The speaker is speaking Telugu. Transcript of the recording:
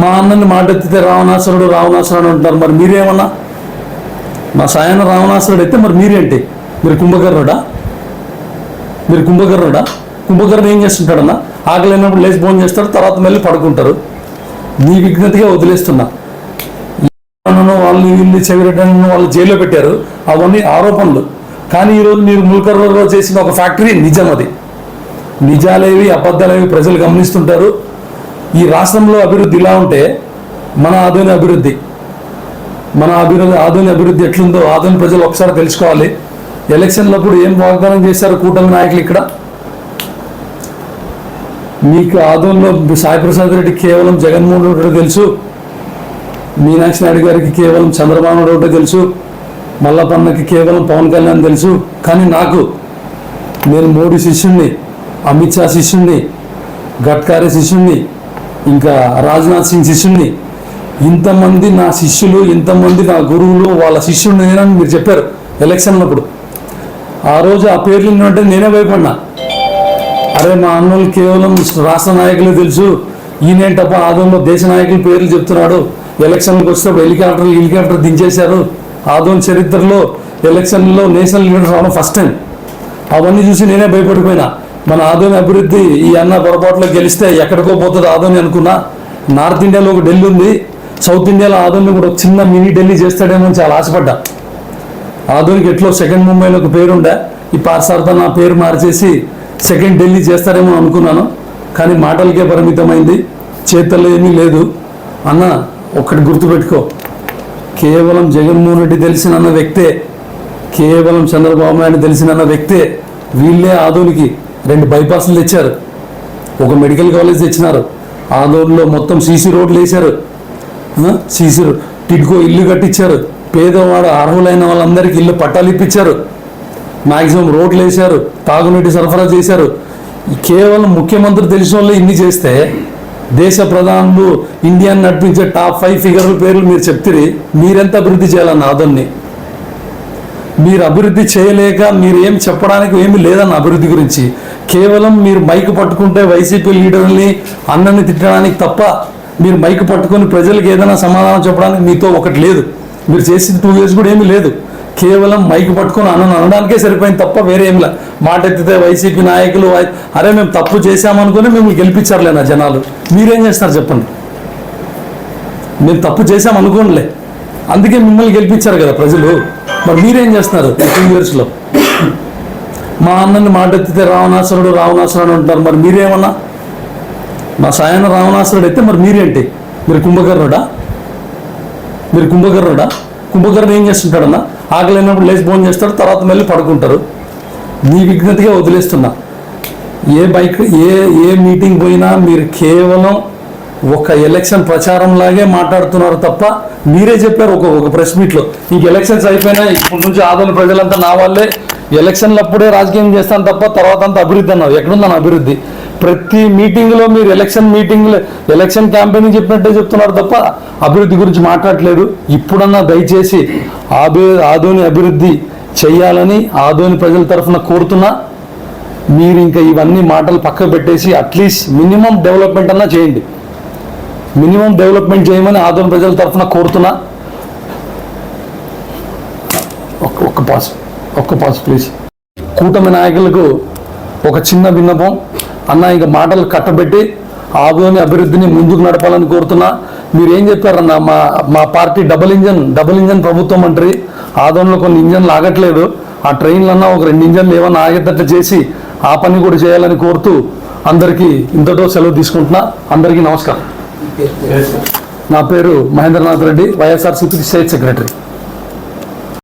మా అన్నని మాటెత్తితే రావణాసురుడు రావణాసురుడు అంటారు. మరి మీరేమన్నా? మా సాయన రావణాసురుడు అయితే మరి మీరేంటి? మీరు కుంభకర్ణుడా? మీరు కుంభకర్ణుడా? కుంభకర్ణ ఏం చేస్తుంటాడన్నా? ఆకలి అయినప్పుడు లేచి భోజనం చేస్తాడు తర్వాత మళ్ళీ పడుకుంటారు. నీ విఘ్నతగా వదిలేస్తున్నా. అన్నను వాళ్ళని వీళ్ళని చెవిరెడ్డను వాళ్ళు జైల్లో పెట్టారు. అవన్నీ ఆరోపణలు. కానీ ఈరోజు మీరు ముల్కర్లో చేసిన ఒక ఫ్యాక్టరీ నిజం అది. నిజాలేవి అబద్ధాలేవి ప్రజలు గమనిస్తుంటారు. ఈ రాష్ట్రంలో అభివృద్ధి ఇలా ఉంటే మన ఆధునిక అభివృద్ధి మన అభివృద్ధి ఆధునిక అభివృద్ధి ఎట్లుందో ఆధునిక ప్రజలు ఒకసారి తెలుసుకోవాలి. ఎలక్షన్లప్పుడు ఏం వాగ్దానం చేశారు కూటమి నాయకులు ఇక్కడ? మీకు ఆధునిలో సాయిప్రసాద్ రెడ్డి కేవలం జగన్మోహన్ రెడ్డి తెలుసు. మీనాక్షి నాయుడు గారికి కేవలం చంద్రబాబు నాయుడు తెలుసు. మల్లపన్నకి కేవలం పవన్ కళ్యాణ్ తెలుసు. కానీ నాకు నేను మోడీ శిష్యుణ్ణి అమిత్ షా శిష్యుణ్ణి గడ్కారీ శిష్యుణ్ణి ఇంకా రాజ్నాథ్ సింగ్ శిష్యుడిని ఇంతమంది నా శిష్యులు ఇంతమంది నా గురువులు వాళ్ళ శిష్యుడు నేనని మీరు చెప్పారు ఎలక్షన్లప్పుడు ఆ రోజు ఆ పేర్లు అంటే నేనే భయపడినా. అరే మా అన్నోళ్ళు కేవలం రాష్ట్ర నాయకులు తెలుసు. ఈయనేంటప్ప ఆదంలో దేశ నాయకుల పేర్లు చెప్తున్నాడు. ఎలక్షన్లకు వస్తే హెలికాప్టర్ హెలికాప్టర్ దించేశారు. ఆదోన్ చరిత్రలో ఎలక్షన్లో నేషనల్ లీడర్స్ రావడం ఫస్ట్ టైం అవన్నీ చూసి నేనే భయపడిపోయినా. మన ఆదోని అభివృద్ధి ఈ అన్న పొరపాట్లో గెలిస్తే ఎక్కడికో పోతుంది ఆదోని అనుకున్నా నార్త్ ఇండియాలో ఒక ఢిల్లీ ఉంది. సౌత్ ఇండియాలో ఆదోని కూడా ఒక చిన్న మినీ ఢిల్లీ చేస్తాడేమో అని చాలా ఆశపడ్డా. ఆధునిక ఎట్లో సెకండ్ ముంబైలో ఒక పేరు ఉండే ఈ పార్సార్థ నా పేరు మార్చేసి సెకండ్ ఢిల్లీ చేస్తారేమో అనుకున్నాను. కానీ మాటలకే పరిమితమైంది. చేతల్లో ఏమీ లేదు. అన్న ఒక్కటి గుర్తుపెట్టుకో. కేవలం జగన్మోహన్ రెడ్డి తెలిసినన్న వ్యక్తే కేవలం చంద్రబాబు నాయుడు తెలిసినన్న వ్యక్తే వీళ్ళే ఆధునికి రెండు బైపాస్లు తెచ్చారు. ఒక మెడికల్ కాలేజ్ తెచ్చినారు. ఆదోన్లో మొత్తం సీసీ రోడ్లు వేశారు. సీసీ టిడ్కో ఇల్లు కట్టించారు. పేదవాడు అర్హులైన వాళ్ళందరికీ ఇల్లు పట్టాలు ఇప్పించారు. మాక్సిమం రోడ్లు వేశారు. తాగునీటి సరఫరా చేశారు. కేవలం ముఖ్యమంత్రి తెలిసిన వాళ్ళు ఇన్ని చేస్తే దేశ ప్రధానులు ఇండియాని నడిపించే టాప్ ఫైవ్ ఫిగర్ల పేర్లు మీరు చెప్తిరి మీరెంత అభివృద్ధి చేయాలన్న ఆదోన్ని మీరు అభివృద్ధి చేయలేక మీరు ఏం చెప్పడానికి ఏమి లేదన్న అభివృద్ధి గురించి కేవలం మీరు మైక్ పట్టుకుంటే వైసీపీ లీడర్ని అన్నని తిట్టడానికి తప్ప మీరు మైక్ పట్టుకొని ప్రజలకు ఏదైనా సమాధానం చెప్పడానికి మీతో ఒకటి లేదు. మీరు చేసిన టూ ఇయర్స్ కూడా ఏమీ లేదు. కేవలం మైక్ పట్టుకొని అన్నను అనడానికే సరిపోయింది తప్ప వేరే ఏం మాట ఎత్తితే వైసీపీ నాయకులు వై- అరే మేము తప్పు చేశామనుకుని మిమ్మల్ని గెలిపించారులే నా జనాలు. మీరేం చేస్తారు చెప్పండి. మేము తప్పు చేసాం అనుకోనిలే అందుకే మిమ్మల్ని గెలిపించారు కదా ప్రజలు. మరి మీరేం చేస్తున్నారు టూ ఇయర్స్లో మా అన్నని మాట ఎత్తితే రావణాసురుడు రావణాసురుడు అంటారు మరి మీరేమన్నా? మా సాయన రావణాసురుడు అయితే మరి మీరేంటి మీరు కుంభకర్ణుడా? మీరు కుంభకర్ణుడా? కుంభకర్ణ ఏం చేస్తుంటాడన్నా? ఆకలి అయినప్పుడు లేచి భోజనం చేస్తాడు తర్వాత మళ్ళీ పడుకుంటారు. నీ విఘ్నతగా వదిలేస్తున్నా. ఏ బైక్ ఏ ఏ మీటింగ్ పోయినా మీరు కేవలం ఒక ఎలక్షన్ ప్రచారం లాగే మాట్లాడుతున్నారు తప్ప మీరే చెప్పారు ఒక ఒక ప్రెస్ మీట్లో. ఇంక ఎలక్షన్స్ అయిపోయినా ఇప్పటి నుంచి ఆదరణ ప్రజలంతా నా వాళ్ళే. ఎలక్షన్లప్పుడే రాజకీయం చేస్తాను తప్ప తర్వాత అంతా అభివృద్ధి అన్నారు ఎక్కడుందని అభివృద్ధి? ప్రతి మీటింగ్లో మీరు ఎలక్షన్ మీటింగ్ ఎలక్షన్ క్యాంపెయిన్ చెప్పినట్టే చెప్తున్నారు తప్ప అభివృద్ధి గురించి మాట్లాడలేరు ఇప్పుడన్నా దయచేసి ఆదో ఆదోని అభివృద్ధి చేయాలని ఆదోని ప్రజల తరఫున కోరుతున్నా. మీరు ఇంకా ఇవన్నీ మాటలు పక్కకు పెట్టేసి అట్లీస్ట్ మినిమం డెవలప్మెంట్ అన్నా చేయండి. మినిమం డెవలప్మెంట్ చేయమని ఆదోని ప్రజల తరఫున కోరుతున్నా. ఒక ఒక్క పాస్. ఒక్క పాస్ ప్లీజ్. కూటమి నాయకులకు ఒక చిన్న విన్నపం. అన్న ఇంకా మాటలు కట్టబెట్టి ఆదోని అభివృద్ధిని ముందుకు నడపాలని కోరుతున్నా. మీరు ఏం చెప్పారన్న మా మా party double engine double engine ప్రభుత్వం అంటారు. ఆదోన్లో కొన్ని ఇంజన్లు ఆగట్లేదు. ఆ ట్రైన్లన్నా ఒక రెండు ఇంజన్లు ఏమన్నా ఆగేటట్టు చేసి ఆ పని కూడా చేయాలని కోరుతూ అందరికీ ఇంతతో సెలవు తీసుకుంటున్నా. అందరికీ నమస్కారం. నా పేరు Mahendranath Reddy YSRCP state secretary.